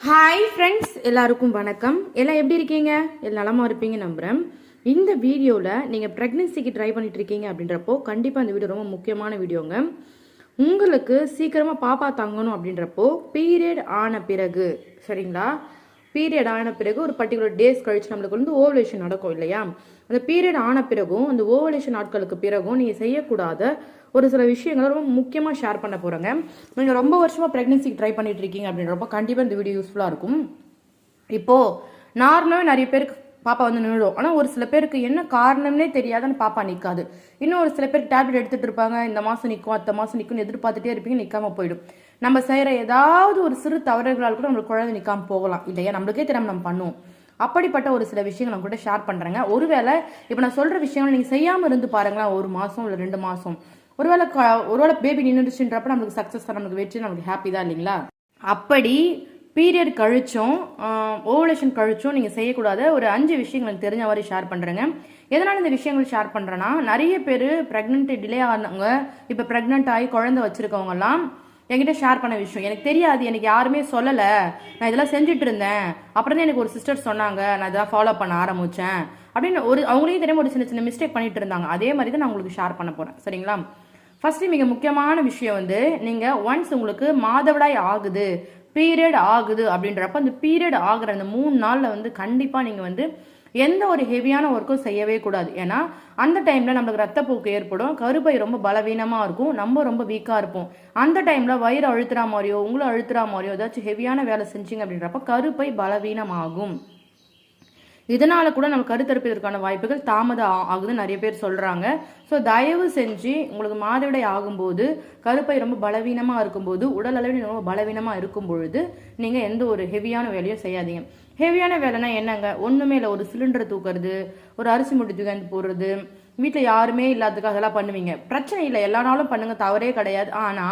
Hi friends எல்லாருக்கும் வணக்கம். எல்லாம் எப்படி இருக்கீங்க? எல்லாம் நலமாக இருப்பீங்க நம்புகிறேன் இந்த வீடியோவில் நீங்கள் ப்ரெக்னென்சிக்கு ட்ரை பண்ணிட்டு இருக்கீங்க அப்படின்றப்போ கண்டிப்பாக இந்த வீடியோ ரொம்ப முக்கியமான வீடியோங்க. உங்களுக்கு சீக்கிரமாக பாப்பா தங்கணும் அப்படின்றப்போ பீரியட் ஆன பிறகு சரிங்களா? பீரியட் ஆன பிறகு ஒரு பர்டிகுலர் டேஸ் கழிச்சு நம்மளுக்கு வந்து ஓவலேஷன் நடக்கும் இல்லையா? அந்த பீரியட் ஆன பிறகும் அந்த ஓவலேஷன் நாட்களுக்கு பிறகும் நீங்கள் செய்யக்கூடாத ஒரு சில விஷயங்களை ரொம்ப முக்கியமாக ஷேர் பண்ண போகிறேங்க நீங்கள் ரொம்ப வருஷமாக ப்ரெக்னென்சிக்கு ட்ரை பண்ணிட்டு இருக்கீங்க அப்படின்றப்ப கண்டிப்பாக இந்த வீடியோ யூஸ்ஃபுல்லாக இருக்கும். இப்போது நார்மலாகவே நிறைய பேருக்கு பாப்பா வந்து நின்றுடும். ஆனால் ஒரு சில பேருக்கு என்ன காரணம்னே தெரியாதுன்னு பாப்பா நிற்காது இன்னும் ஒரு சில பேர் டேப்லெட் எடுத்துகிட்டு இருப்பாங்க. இந்த மாதம் நிற்கும் அத்த மாதம் நிற்கும்னு எதிர்பார்த்துட்டே இருப்பீங்க நிற்காம போயிடும். நம்ம செய்கிற ஏதாவது ஒரு சிறு தவறுகளால் கூட நம்மளுக்கு குழந்தை நிற்காம போகலாம். இல்லையா? நம்மளுக்கே தெரியாமல் நம்ம பண்ணுவோம். அப்படிப்பட்ட ஒரு சில விஷயங்கள் கூட ஷேர் பண்ணுறேங்க ஒருவேளை இப்போ நான் சொல்கிற விஷயங்கள் நீங்கள் செய்யாமல் இருந்து பாருங்களேன் ஒரு மாதம் இல்லை ரெண்டு மாதம் ஒருவேளை க- ஒருவேளை பேபி நின்றுச்சுன்றப்ப நம்மளுக்கு சக்ஸஸ் தான் நம்மளுக்கு வெற்றி நம்மளுக்கு ஹாப்பி தான் இல்லைங்களா? அப்படி பீரியட் கழிச்சும் ஓவலேஷன் கழிச்சும் நீங்கள் செய்யக்கூடாத ஒரு அஞ்சு விஷயங்கள் எனக்கு தெரிஞ்ச மாதிரி ஷேர் பண்ணுறேங்க எதனால் இந்த விஷயங்கள் ஷேர் பண்ணுறேன்னா நிறைய பேர் ப்ரெக்னென்ட் டிலே ஆனவங்க இப்போ ப்ரெக்னென்ட் ஆகி குழந்தை வச்சுருக்கவங்கலாம் என்கிட்ட ஷேர் பண்ண விஷயம். எனக்கு தெரியாது எனக்கு யாருமே சொல்லலை. நான் இதெல்லாம் செஞ்சுட்டு இருந்தேன் அப்புறம் தான் எனக்கு ஒரு சிஸ்டர் சொன்னாங்க நான் இதெல்லாம் ஃபாலோ பண்ண ஆரம்பித்தேன் அப்படின்னு ஒரு அவங்களையும் தெரியாமல் ஒரு சின்ன சின்ன மிஸ்டேக் பண்ணிட்டு இருந்தாங்க. அதே மாதிரி தான் நான் உங்களுக்கு ஷேர் பண்ண போகிறேன் சரிங்களா? ஃபஸ்ட்டு மிக முக்கியமான விஷயம் வந்து நீங்கள் ஒன்ஸ் உங்களுக்கு மாதவிடாய் ஆகுது பீரியட் ஆகுது அப்படின்றப்ப அந்த பீரியட் ஆகிற அந்த மூணு நாளில் வந்து கண்டிப்பாக நீங்கள் வந்து எந்த ஒரு ஹெவியான ஒர்க்கும் செய்யவே கூடாது. ஏன்னா அந்த டைமில் நம்மளுக்கு ரத்தப்போக்கு ஏற்படும் கருப்பை ரொம்ப பலவீனமாக இருக்கும் நம்ம ரொம்ப வீக்காக இருப்போம். அந்த டைமில் வயிறு அழுத்துற மாதிரியோ உங்களை அழுத்துற மாதிரியோ ஏதாச்சும் ஹெவியான வேலை செஞ்சீங்க அப்படின்றப்ப கருப்பை பலவீனமாகும். இதனால கூட நம்ம கருத்தரிப்பதற்கான வாய்ப்புகள் தாமதம் ஆ- ஆகுதுன்னு நிறைய பேர் சொல்றாங்க. ஸோ தயவு செஞ்சு உங்களுக்கு மாதவிடை ஆகும்போது கருப்பை ரொம்ப பலவீனமா இருக்கும்போது உடல் அளவில் ரொம்ப பலவீனமா இருக்கும் பொழுது நீங்க எந்த ஒரு ஹெவியான வேலையும் செய்யாதீங்க. ஹெவியான வேலைனா என்னங்க? ஒண்ணுமே இல்லை. ஒரு சிலிண்டர் தூக்குறது ஒரு அரிசி மூட்டை தூக்கி போடுறது. வீட்டில் யாருமே இல்லாததுக்கு அதெல்லாம் பண்ணுவீங்க. பிரச்சனை இல்லை. எல்லா நாளும் பண்ணுங்க. தவறே கிடையாது. ஆனா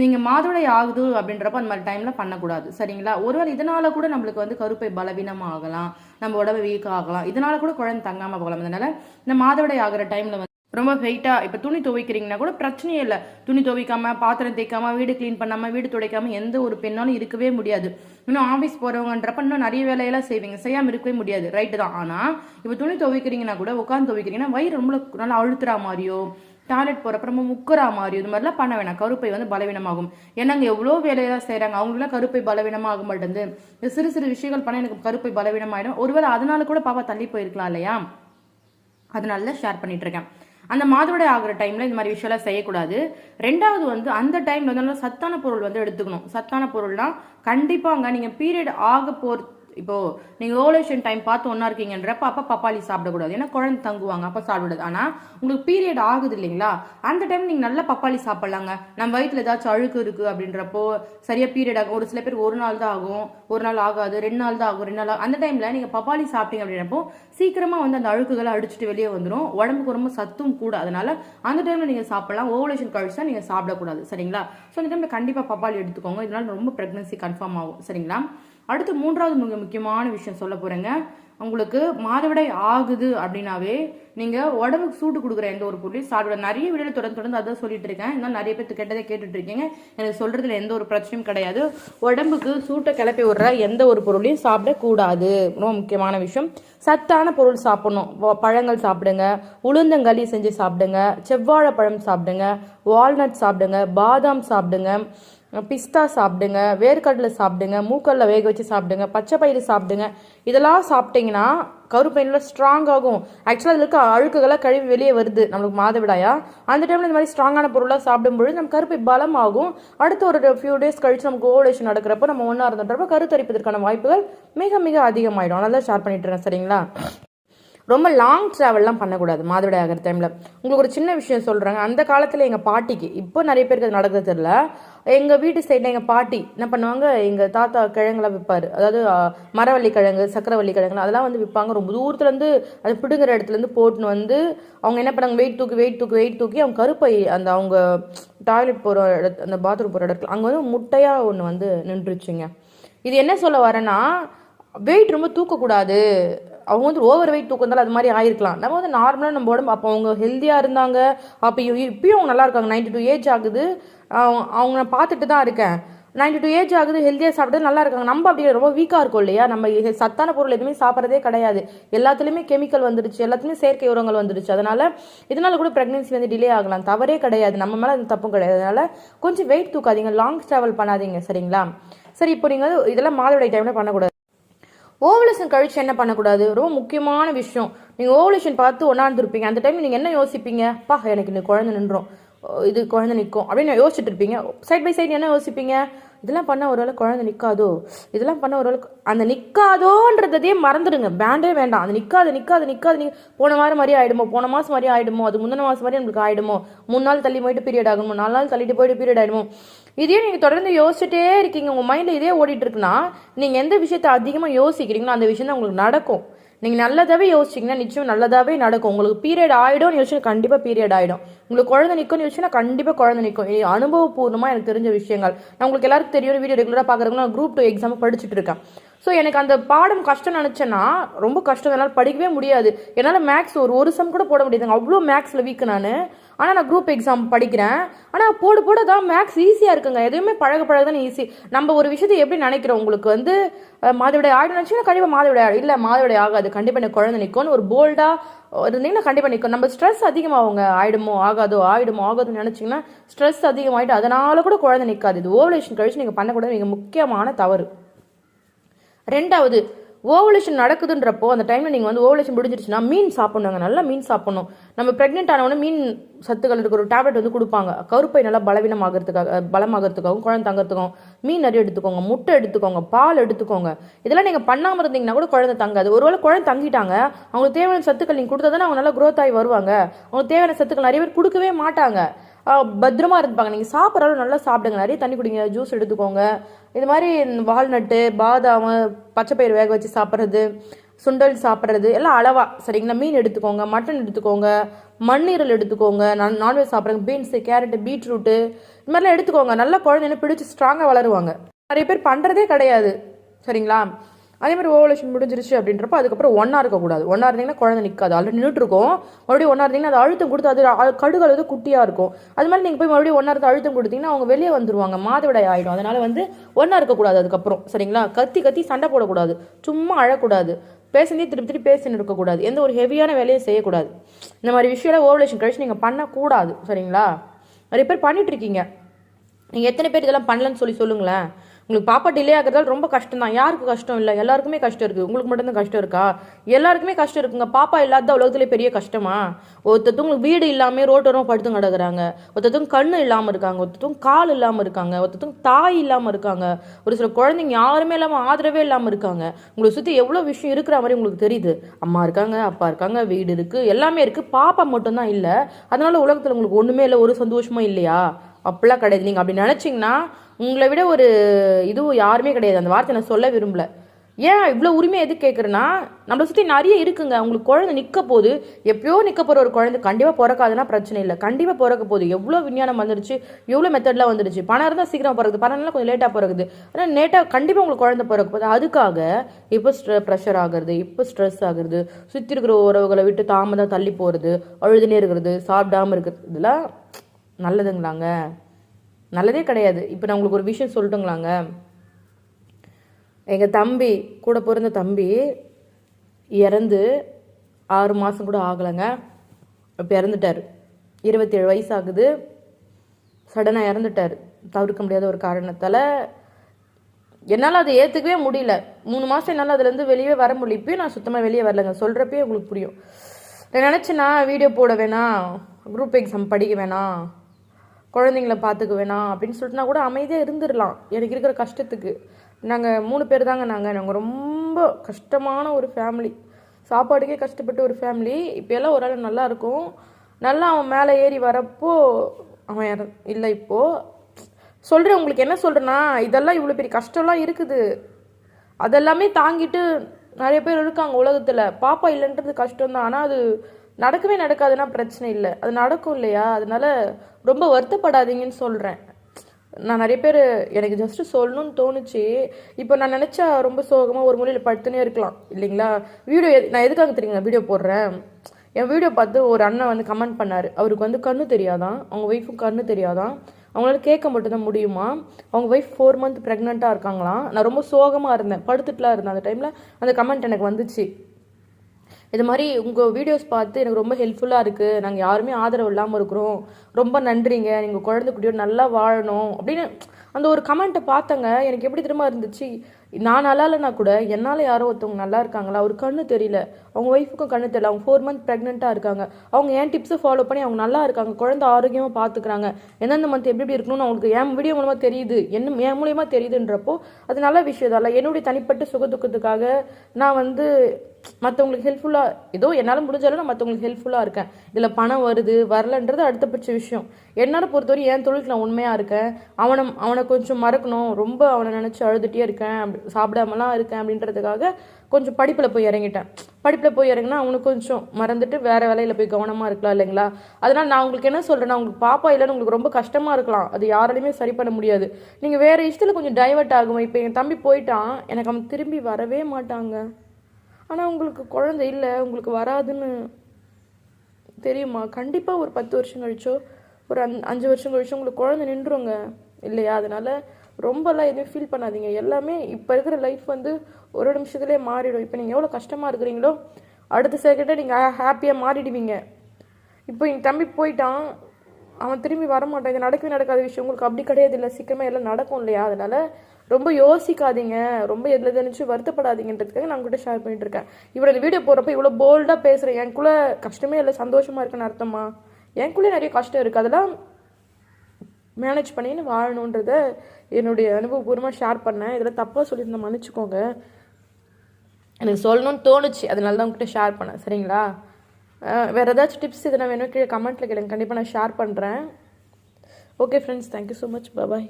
நீங்கள் மாதவிடை ஆகுது அப்படின்றப்ப அந்த மாதிரி டைமில் பண்ணக்கூடாது. சரிங்களா? ஒருவேளை இதனால் கூட நம்மளுக்கு வந்து கருப்பை பலவீனமாக ஆகலாம் நம்ம உடம்பு வீக் ஆகலாம். இதனால் கூட குழந்தை தங்காமல் போகலாம். அதனால இந்த மாதவிடை ஆகிற டைமில் ரொம்ப வெயிட்டா இப்போ துணி துவைக்கிறீங்கன்னா கூட பிரச்சனையே இல்லை. துணி துவைக்காம பாத்திரம் தேய்க்காம வீடு க்ளீன் பண்ணாம வீடு துடைக்காம எந்த ஒரு பெண்ணாலும் இருக்கவே முடியாது. இன்னும் ஆஃபீஸ் போறவங்கன்றப்ப இன்னும் நிறைய வேலையெல்லாம் செய்வீங்க. செய்யாம இருக்கவே முடியாது. ரைட்டு தான். ஆனா இப்போ துணி துவைக்கிறீங்கன்னா கூட உட்காந்து துவைக்கிறீங்கன்னா வயிறு ரொம்ப நல்லா அழுத்துறா மாதிரியோ டாய்லெட் போகிறப்ப ரொம்ப முக்கரா மாதிரி இது மாதிரிலாம் பண்ண வேணாம். கருப்பை வந்து பலவீனமாகும். ஏன்னா ஏன்னாங்க எவ்வளோ வேலையெல்லாம் செய்கிறாங்க அவங்களுக்குலாம் கருப்பை பலவீனமாக மாட்டேங்குது இந்த சிறு சிறு விஷயங்கள் பண்ண எனக்கு கருப்பை பலவீனமாயிடும். ஒருவேளை அதனால கூட பாப்பா தள்ளி போயிருக்கலாம் இல்லையா? அதனால தான் ஷேர் பண்ணிட்டு இருக்கேன். அந்த மாதவிடாய் ஆகிற டைம்ல இந்த மாதிரி விஷயம்லாம் செய்யக்கூடாது. ரெண்டாவது வந்து அந்த டைம்ல வந்து நல்லா சத்தான பொருள் வந்து எடுத்துக்கணும். சத்தான பொருள்னா அங்கே நீங்க பீரியட் ஆக போற இப்போது நீங்கள் ஓவலேஷன் டைம் பார்த்து ஒன்றா இருக்கீங்கன்றப்ப அப்போ பப்பாளி சாப்பிடக்கூடாது. ஏன்னா குழந்தை தங்குவாங்க அப்போ சாப்பிடாது ஆனால் உங்களுக்கு பீரியட் ஆகுது இல்லைங்களா? அந்த டைம் நீங்கள் நல்லா பப்பாளி சாப்பிட்லாங்க. நம்ம வயிற்றுல ஏதாச்சும் அழுக்கு இருக்குது அப்படின்றப்போ சரியா பீரியட் ஆகும். ஒரு சில பேர் ஒரு நாள் தான் ஆகும். ஒரு நாள் ஆகாது. ரெண்டு நாள் தான் ஆகும். ரெண்டு நாள் அந்த டைமில் நீங்கள் பப்பாளி சாப்பிட்டீங்க அப்படின்றப்போ சீக்கிரமாக வந்து அந்த அழுக்குகளை அடிச்சுட்டு வெளியே வந்துடும் உடம்புக்கு ரொம்ப சத்தும் கூட. அதனால அந்த டைமில் நீங்கள் சாப்பிட்லாம். ஓவலேஷன் கழிச்சா நீங்கள் சாப்பிடக்கூடாது. சரிங்களா? ஸோ அந்த டைமில் கண்டிப்பாக பப்பாளி எடுத்துக்கோங்க. இதனால் ரொம்ப ப்ரெக்னன்சி கன்ஃபார்ம் ஆகும். சரிங்களா? அடுத்து மூன்றாவது மிக முக்கியமான விஷயம் சொல்ல போறேங்க. உங்களுக்கு மாதவிடாய் ஆகுது அப்படின்னாவே நீங்க உடம்புக்கு சூட்டு கொடுக்குற எந்த ஒரு பொருளையும் சாப்பிட நிறைய வீடியோ தொடர்ந்து தொடர்ந்து அதான் சொல்லிட்டு இருக்கேன். இருந்தாலும் நிறைய பேர் கெட்டதை கேட்டுட்டு இருக்கீங்க. எனக்கு சொல்றதுல எந்த ஒரு பிரச்சனையும் கிடையாது. உடம்புக்கு சூட்டை கிளப்பி விடுற எந்த ஒரு பொருளையும் சாப்பிடக்கூடாது. ரொம்ப முக்கியமான விஷயம். சத்தான பொருள் சாப்பிடணும். பழங்கள் சாப்பிடுங்க. உளுந்தங்களி செஞ்சு சாப்பிடுங்க. செவ்வாழை பழம் சாப்பிடுங்க. வால்நட் சாப்பிடுங்க. பாதாம் சாப்பிடுங்க. பிஸ்தா சாப்பிடுங்க வேர்க்கடலை சாப்பிடுங்க மூக்கல்ல வேக வச்சு சாப்பிடுங்க பச்சை பயிறு சாப்பிடுங்க. இதெல்லாம் சாப்பிட்டீங்கன்னா கருப்பையில ஸ்ட்ராங் ஆகும். ஆக்சுவலாக அதில் இருக்க அழுக்குகளை கழுவி வெளியே வருது. நம்மளுக்கு மாதவிடாயா அந்த டைமில் இந்த மாதிரி ஸ்ட்ராங்கான பொருளாக சாப்பிடும்பொழுது நம்ம கருப்பை பலம் ஆகும் அடுத்த ஒரு ஃபியூ டேஸ் கழிச்சு நமக்கு ஓவலேஷன் நடக்கிறப்ப நம்ம ஒன்றா இருந்துன்றப்ப கருத்தரிப்பதற்கான வாய்ப்புகள் மிக மிக அதிகமாயிடும். அதனால தான் ஷேர் பண்ணிட்டு இருக்கேன் சரிங்களா? ரொம்ப லாங் ட்ராவல்லாம் பண்ணக்கூடாது. மாதவிடாய் ஆகிற டைமில் உங்களுக்கு ஒரு சின்ன விஷயம் சொல்கிறாங்க அந்த காலத்தில் எங்கள் பாட்டிக்கு இப்போ நிறைய பேருக்கு அது நடக்கிறது தெரில எங்கள் வீட்டு சைடில் எங்கள் பாட்டி என்ன பண்ணுவாங்க? எங்கள் தாத்தா கிழங்குலாம் விற்பார். அதாவது மரவள்ளி கிழங்கு சக்கரவள்ளி கிழங்கு அதெல்லாம் வந்து விற்பாங்க. ரொம்ப தூரத்துலேருந்து அது பிடுங்குற இடத்துலேருந்து போட்டுன்னு வந்து அவங்க என்ன பண்ணாங்க வெயிட் தூக்கி வெயிட் தூக்கி வெயிட் தூக்கி அவங்க கருப்பை அந்த அவங்க டாய்லெட் போகிற இடத்து அந்த பாத்ரூம் போகிற இடத்துல அங்கே வந்து முட்டையாக ஒன்று வந்து நின்றுச்சுங்க. இது என்ன சொல்ல வரேன்னா வெயிட் ரொம்ப தூக்கக்கூடாது. அவங்க வந்து ஓவர் வெயிட் தூக்கந்தால அது மாதிரி ஆயிருக்கலாம். நம்ம வந்து நார்மலாக நம்ம உடம்பு அப்போ அவங்க ஹெல்த்தியாக இருந்தாங்க அப்போ இப்பயும் அவங்க நல்லா இருக்காங்க. நைன்டி டூ ஏஜ் ஆகுது. அவங்க அவங்க நான் பார்த்துட்டு தான் இருக்கேன். நைன்டி டூ ஏஜ் ஆகுது ஹெல்த்தியாக சாப்பிட்டு நல்லா இருக்காங்க. நம்ம அப்படி ரொம்ப வீக்காக இருக்கும் இல்லையா? நம்ம சத்தான பொருள் எதுவுமே சாப்பிட்றதே கிடையாது. எல்லாத்துலேயுமே கெமிக்கல் வந்துருச்சு. எல்லாத்துலேயுமே செயற்கை உரங்கள் வந்துருச்சு. அதனால இதனால கூட ப்ரெக்னென்சி வந்து டிலே ஆகலாம். தவறே கிடையாது. நம்ம மேலே அது தப்பும் கிடையாது. அதனால கொஞ்சம் வெயிட் தூக்காதீங்க. லாங் ட்ராவல் பண்ணாதீங்க. சரிங்களா? சரி இப்போ நீங்கள் வந்து இதெல்லாம் மாதவிடாய் டைமில் பண்ணக்கூடாது. ஓவலேஷன் கழிச்சு என்ன பண்ணக்கூடாது? ரொம்ப முக்கியமான விஷயம். நீங்கள் ஓவலேஷன் பார்த்து ஒன்றாந்துருப்பீங்க அந்த டைம் நீங்கள் என்ன யோசிப்பீங்க? பா எனக்கு இந்த குழந்தை நின்றோம். இது குழந்தை நிற்கும் அப்படின்னு யோசிச்சுட்டு இருப்பீங்க. சைட் பை சைடு என்ன யோசிப்பீங்க? இதெல்லாம் பண்ண ஒரு வேளை குழந்தை நிற்காதோ இதெல்லாம் பண்ண ஒரு வேளை அந்த நிற்காதோன்றதே மறந்துடுங்க. பேண்டே வேண்டாம். அது நிற்காது நிற்காது நிற்காது நீ போன வாரம் மாதிரி ஆகிடுமோ போன மாதம் மாதிரி ஆகிடுமோ அது முந்தின மாதம் மாதிரி நம்மளுக்கு ஆயிடுமோ? மூணு நாள் தள்ளி போயிட்டு பீரியட் ஆகுமோ? நாலு நாள் தள்ளிட்டு போயிட்டு பீரியட் ஆகிடுமோ இதையே நீங்கள் தொடர்ந்து யோசிச்சுட்டே இருக்கீங்க. உங்கள் மைண்டில் இதே ஓடிட்டு இருக்குன்னா நீங்கள் எந்த விஷயத்தை அதிகமாக யோசிக்கிறீங்களோ அந்த விஷயம் தான் உங்களுக்கு நடக்கும். நீங்கள் நல்லதாகவே யோசிச்சிங்கன்னா நிச்சயம் நல்லதாகவே நடக்கும். உங்களுக்கு பீரியட் ஆகிடும்னு யோசிச்சு கண்டிப்பாக பீரியட் ஆகிடும் உங்களுக்கு குழந்தை நிற்கும்னு யோசிச்சுன்னா கண்டிப்பாக குழந்தை நிற்கும் அனுபவபூர்வமாக எனக்கு தெரிஞ்ச விஷயங்கள். நான் உங்களுக்கு எல்லாருக்கும் தெரியும். வீடியோ ரெகுலராக பார்க்குறவங்க நான் குரூப் டூ எக்ஸாம் படிச்சுட்டு இருக்கேன். ஸோ எனக்கு அந்த பாடம் கஷ்டம் நினச்சேன்னா ரொம்ப கஷ்டம். என்னால் படிக்கவே முடியாது. என்னால் மேக்ஸ் ஒரு ஒரு சம் கூட போட முடியாதுங்க. அவ்வளோ மேக்ஸில் வீக்கு நான். ஆனால் நான் குரூப் எக்ஸாம் படிக்கிறேன். ஆனால் போட போட தான் மேக்ஸ் ஈஸியாக இருக்குங்க. எதுவுமே பழக பழக ஈஸி நம்ம ஒரு விஷயத்தை எப்படி நினைக்கிறோம்? உங்களுக்கு வந்து மாதவிடை ஆகிடும் நினச்சிங்கன்னா கண்டிப்பாக மாதவிடை ஆகிடும் இல்லை மாதவிடை ஆகாது. கண்டிப்பாக எனக்கு குழந்தை நிற்கும்னு ஒரு போல்டாக இருந்தீங்கன்னா கண்டிப்பாக நிற்கும். நம்ம ஸ்ட்ரெஸ் அதிகமாகுங்க. ஆயிடுமோ ஆகாதோ ஆகிடுமோ ஆகாதுன்னு நினச்சிங்கன்னா ஸ்ட்ரெஸ் அதிகமாகிட்டு அதனால கூட குழந்தை நிற்காது. இது ஓவலேஷன் கழிச்சு நீங்கள் பண்ணக்கூடாது. மிக முக்கியமான தவறு. ரெண்டாவது ஓவலேஷன் நடக்குதுன்றப்போ அந்த டைமில் நீங்கள் வந்து ஓவலேஷன் முடிஞ்சிருச்சுன்னா மீன் சாப்பிட்ணுங்க. நல்லா மீன் சாப்பிடணும். நம்ம ப்ரெக்னென்ட் ஆனவொடனே மீன் சத்துக்கள் இருக்கிற ஒரு டேப்லெட் வந்து கொடுப்பாங்க. கருப்பை நல்லா பலவீனமாகறதுக்காக பலமாகறதுக்காகவும் குழந்தை தங்கிறதுக்கும் மீன் நிறைய எடுத்துக்கோங்க. முட்டை எடுத்துக்கோங்க. பால் எடுத்துக்கோங்க. இதெல்லாம் நீங்கள் பண்ணாமல் இருந்தீங்கன்னா கூட குழந்தை தங்காது. ஒருவேளை குழந்தை தங்கிட்டாங்க அவங்களுக்கு தேவையான சத்துக்கள் நீங்கள் கொடுத்தா தானே அவங்க நல்லா க்ரோத் ஆகி வருவாங்க. அவங்களுக்கு தேவையான சத்துக்கள் நிறைய பேர் கொடுக்கவே மாட்டாங்க. பத்திரமா இருப்பாங்க நீங்கள் சாப்பிட்ற அளவு நல்லா சாப்பிடுங்க. நிறைய தண்ணி குடிங்க ஜூஸ் எடுத்துக்கோங்க. இது மாதிரி வால்நட்டு பாதாம் பச்சைப்பயிர் வேக வச்சு சாப்பிட்றது சுண்டல் சாப்பிட்றது எல்லாம் அளவாக சரிங்களா? மீன் எடுத்துக்கோங்க மட்டன் எடுத்துக்கோங்க மண்ணீரல் எடுத்துக்கோங்க. நான் நான்வெஜ் சாப்பிட்றேங்க பீன்ஸு கேரட்டு பீட்ரூட்டு இது மாதிரிலாம் எடுத்துக்கோங்க. நல்லா குழந்தைன்னு பிடிச்சி ஸ்ட்ராங்காக வளருவாங்க. நிறைய பேர் பண்ணுறதே கிடையாது. சரிங்களா? அதே மாதிரி ஓவலேஷன் முடிஞ்சிருச்சு அப்படின்றப்ப அதுக்கப்புறம் ஒன்றா இருக்கக்கூடாது. ஒன்றா இருந்தீங்கன்னா குழந்தை நிற்காது ஆல்ரெடி நின்றுட்டு இருக்கும் மறுபடியும் ஒன்றா இருந்தீங்கன்னா அது அழுத்தம் கொடுத்து அது கடுகள் வந்து குட்டியாக இருக்கும். அது மாதிரி நீங்கள் போய் மறுபடியும் ஒன்றா இருந்து அழுத்தம் கொடுத்தீங்கன்னா அவங்க வெளியே வந்துருவாங்க. மாதவிடாய் ஆகிடும் அதனால் வந்து ஒன்றா இருக்கக்கூடாது அதுக்கப்புறம். சரிங்களா? கத்தி கத்தி சண்டை போடக்கூடாது. சும்மா அழக்கூடாது. பேசுனதே திருப்பி திருப்பி பேசின்னு இருக்கக்கூடாது. எந்த ஒரு ஹெவியான வேலையும் செய்யக்கூடாது. இந்த மாதிரி விஷயம்லாம் ஓவலேஷன் கழிச்சு நீங்கள் பண்ணக்கூடாது. சரிங்களா? நிறைய பேர் பண்ணிட்டு இருக்கீங்க. நீங்கள் எத்தனை பேர் இதெல்லாம் பண்ணலன்னு சொல்லி சொல்லுங்களேன். உங்களுக்கு பாப்பா டிலே ஆகிறதால ரொம்ப கஷ்டம் தான் யாருக்கு கஷ்டம் இல்லை? எல்லாருக்குமே கஷ்டம் இருக்குது உங்களுக்கு மட்டும்தான் கஷ்டம் இருக்கா? எல்லாருக்குமே கஷ்டம் இருக்குங்க. பாப்பா இல்லாத உலகத்துல பெரிய கஷ்டமா? ஒருத்தவங்களுக்கு வீடு இல்லாமல் ரோட்டோரம் படுத்து கிடக்குறாங்க. ஒருத்தவங்க கண்ணு இல்லாமல் இருக்காங்க. ஒருத்தவங்க கால் இல்லாமல் இருக்காங்க. ஒருத்தவங்க தாய் இல்லாமல் இருக்காங்க. ஒரு சில குழந்தைங்க யாருமே இல்லாமல் ஆதரவே இல்லாமல் இருக்காங்க. உங்களை சுற்றி எவ்வளோ விஷயம் இருக்கிற மாதிரி உங்களுக்கு தெரியுது. அம்மா இருக்காங்க அப்பா இருக்காங்க வீடு இருக்குது எல்லாமே இருக்குது பாப்பா மட்டும்தான் இல்லை. அதனால உலகத்தில் உங்களுக்கு ஒன்றுமே இல்லை ஒரு சந்தோஷமும் இல்லையா? அப்படிலாம் கிடையாது. நீங்கள் அப்படி நினச்சிங்கன்னா உங்களை விட ஒரு இதுவும் யாருமே கிடையாது. அந்த வார்த்தை நான் சொல்ல விரும்பல. ஏன் இவ்வளோ உரிமை எது கேட்குறேன்னா நம்மளை சுற்றி நிறைய இருக்குங்க. உங்களுக்கு குழந்தை நிற்க போகுது எப்பயோ நிற்க போகிற ஒரு குழந்தை கண்டிப்பாக பிறக்காதுன்னா பிரச்சனை இல்லை. கண்டிப்பாக பிறக்க போகுது. எவ்வளோ விஞ்ஞானம் வந்துருச்சு எவ்வளோ மெத்தட்லாம் வந்துருச்சு. பணம் இருந்தால் சீக்கிரம் பிறகுது பணம்லாம் கொஞ்சம் லேட்டாக பிறகுது ஆனால் நேட்டாக கண்டிப்பாக உங்களுக்கு குழந்தை பிறக்க போகுது. அதுக்காக இப்போ ஸ்ட்ரெ ப்ரெஷர் ஆகுறது இப்போ ஸ்ட்ரெஸ் ஆகுறது சுற்றி இருக்கிற உறவுகளை விட்டு தாமதம் தள்ளி போகிறது அழுதுனே இருக்கிறது சாப்பிடாம இருக்கிறது இதெல்லாம் நல்லதுங்களாங்க. நல்லதே கிடையாது. இப்போ நான் உங்களுக்கு ஒரு விஷயம் சொல்லட்டுங்களாங்க? எங்கள் தம்பி கூட பிறந்த தம்பி இறந்து ஆறு மாதம் கூட ஆகலைங்க. இப்போ இறந்துட்டார். இருபத்தேழு வயசு ஆகுது சடனாக இறந்துட்டார். தவிர்க்க முடியாத ஒரு காரணத்தால் என்னால் அதை ஏற்றுக்கவே முடியல. மூணு மாதம் என்னால் அதுலேருந்து வெளியே வர முடியல. இப்பயும் நான் சுத்தமாக வெளியே வரலைங்க. சொல்கிறப்பே உங்களுக்கு புரியும். நான் நினச்சேன்னா வீடியோ போட வேணாம். குரூப் எக்ஸாம் படிக்க வேணாம். குழந்தைங்கள பார்த்துக்க வேணாம் அப்படின்னு சொல்லிட்டு நான் கூட அமைதியாக இருந்துடலாம். எனக்கு இருக்கிற கஷ்டத்துக்கு. நாங்கள் மூணு பேர் தாங்க நாங்கள் நாங்கள் ரொம்ப கஷ்டமான ஒரு ஃபேமிலி சாப்பாடுக்கே கஷ்டப்பட்டு ஒரு ஃபேமிலி இப்போ எல்லாம் ஒரு ஆள் நல்லா இருக்கும். நல்லா அவன் மேலே ஏறி வரப்போ அவன் இல்லை இப்போது சொல்கிறேன் உங்களுக்கு என்ன சொல்கிறேன்னா இதெல்லாம் இவ்வளோ பெரிய கஷ்டம்லாம் இருக்குது. அதெல்லாமே தாங்கிட்டு நிறைய பேர் இருக்காங்க உலகத்தில். பாப்பா இல்லைன்றது கஷ்டம் தான் ஆனால் அது நடக்கவே நடக்காதுன்னா பிரச்சனை இல்லை. அது நடக்கும் இல்லையா? அதனால ரொம்ப வருத்தப்படாதீங்கன்னு சொல்கிறேன் நான் நிறைய பேர் எனக்கு ஜஸ்ட் சொல்லணும்னு தோணுச்சு. இப்போ நான் நினச்சா ரொம்ப சோகமாக ஒரு மொழியில் படுத்துனே இருக்கலாம். இல்லைங்களா? வீடியோ நான் எதுக்காக தெரியுங்க வீடியோ போடுறேன்? என் வீடியோ பார்த்து ஒரு அண்ணன் வந்து கமெண்ட் பண்ணார். அவருக்கு வந்து கண்ணு தெரியாதான். அவங்க ஒய்ஃபும் கண்ணு தெரியாதான். அவங்களால கேட்க மட்டும்தான் முடியுமா? அவங்க ஒய்ஃப் ஃபோர் மந்த் ப்ரெக்னெண்ட்டாக இருக்காங்களாம். நான் ரொம்ப சோகமாக இருந்தேன். படுத்துட்டுலாம் இருந்தேன். அந்த டைமில் அந்த கமெண்ட் எனக்கு வந்துச்சு. இது மாதிரி உங்கள் வீடியோஸ் பார்த்து எனக்கு ரொம்ப ஹெல்ப்ஃபுல்லாக இருக்குது நாங்கள் யாருமே ஆதரவு இல்லாமல் இருக்கிறோம். ரொம்ப நன்றிங்க. நீங்கள் குழந்தை குட்டியோட நல்லா வாழணும். அப்படின்னு அந்த ஒரு கமெண்ட்டை பார்த்தங்க. எனக்கு எப்படி திரும்ப இருந்துச்சு? நான் நல்லா இல்லைனா கூட என்னால் யாரோ ஒருத்தவங்க நல்லா இருக்காங்களா? ஒரு கண்ணு தெரியல. அவங்க ஒய்ஃபுக்கும் கண்ணு தெரியல. அவங்க ஃபோர் மந்த் ப்ரெக்னெண்ட்டாக இருக்காங்க. அவங்க ஏன் டிப்ஸை ஃபாலோ பண்ணி அவங்க நல்லா இருக்காங்க? குழந்தை ஆரோக்கியமாக பார்த்துக்கிறாங்க எந்தெந்த மந்த் எப்படி எப்படி இருக்கணும்னு அவங்களுக்கு என் வீடியோ மூலமாக தெரியுது. என்ன என் மூலியமாக தெரியுதுன்றப்போ அது நல்ல விஷயம் தான். இல்லை என்னுடைய தனிப்பட்ட சுக துக்கத்துக்காக நான் வந்து மற்றவங்களுக்கு ஹெல்ப்ஃபுல்லாக ஏதோ என்னால் முடிஞ்சாலும் நான் மற்றவங்களுக்கு ஹெல்ப்ஃபுல்லாக இருக்கேன். இதில் பணம் வருது வரலன்றது அடுத்தபட்ச விஷயம். என்னால் பொறுத்தவரை என் தொழிலுக்கு நான் உண்மையாக இருக்கேன். அவனை அவனை கொஞ்சம் மறக்கணும். ரொம்ப அவனை நினச்சி அழுதுகிட்டே இருக்கேன். அப்படி சாப்பிடாமலாம் இருக்கேன் அப்படின்றதுக்காக கொஞ்சம் படிப்பில் போய் இறங்கிட்டேன். படிப்பில் போய் இறங்கினா அவனுக்கு கொஞ்சம் மறந்துட்டு வேறு வேலையில் போய் கவனமாக இருக்கலாம் இல்லைங்களா? அதனால் நான் உங்களுக்கு என்ன சொல்கிறேன்னா உங்களுக்கு பாப்பா இல்லைன்னு உங்களுக்கு ரொம்ப கஷ்டமாக இருக்கலாம். அது யாராலையுமே சரி பண்ண முடியாது. நீங்கள் வேறு இஷ்டத்தில் கொஞ்சம் டைவர்ட் ஆகும்? இப்போ என் தம்பி போயிட்டான். எனக்கு அவன் திரும்பி வரவே மாட்டாங்க. ஆனால் உங்களுக்கு குழந்தை இல்லை உங்களுக்கு வராதுன்னு தெரியுமா? கண்டிப்பாக ஒரு பத்து வருஷம் கழிச்சோ ஒரு அந் அஞ்சு வருஷம் கழிச்சோ உங்களுக்கு குழந்தை நின்றுங்க இல்லையா? அதனால் ரொம்பலாம் எதுவும் ஃபீல் பண்ணாதீங்க. எல்லாமே இப்போ இருக்கிற லைஃப் வந்து ஒரு நிமிஷத்துலேயே மாறிடும். இப்போ நீங்கள் எவ்வளோ கஷ்டமாக இருக்கிறீங்களோ அடுத்த செகண்டே நீங்கள் ஹாப்பியாக மாறிடுவீங்க. இப்போ என் தம்பி போயிட்டான். அவன் திரும்பி வரமாட்டான். இது நடக்கவே நடக்காத விஷயம். உங்களுக்கு அப்படி கிடையாது இல்லை. சீக்கிரமாக எல்லாம் நடக்கும் இல்லையா? அதனால் ரொம்ப யோசிக்காதீங்க. ரொம்ப எதில் நினச்சி வருத்தப்படாதீங்கன்றதுக்காக நான் உங்கள்கிட்ட ஷேர் பண்ணிட்டு இருக்கேன். இவ்வளோ இந்த வீடியோ போகிறப்ப இவ்வளோ போல்டாக பேசுகிறேன் எனக்குள்ளே கஷ்டமே இல்லை சந்தோஷமாக இருக்குன்னு அர்த்தமா? எனக்குள்ளே நிறைய கஷ்டம் இருக்குது அதெல்லாம் மேனேஜ் பண்ணின்னு வாழணுன்றத என்னுடைய அனுபவபூர்வமாக ஷேர் பண்ணேன். இதில் தப்பாக சொல்லியிருந்தேன் மன்னிச்சுக்கோங்க. எனக்கு சொல்லணும்னு தோணுச்சு. அதனால தான் உங்ககிட்ட ஷேர் பண்ணேன். சரிங்களா? வேறு ஏதாச்சும் டிப்ஸ் இதெல்லாம் வேணும் கீழே கமெண்ட்டில் கேளுங்க. கண்டிப்பாக நான் ஷேர் பண்ணுறேன் okay friends thank you so much bye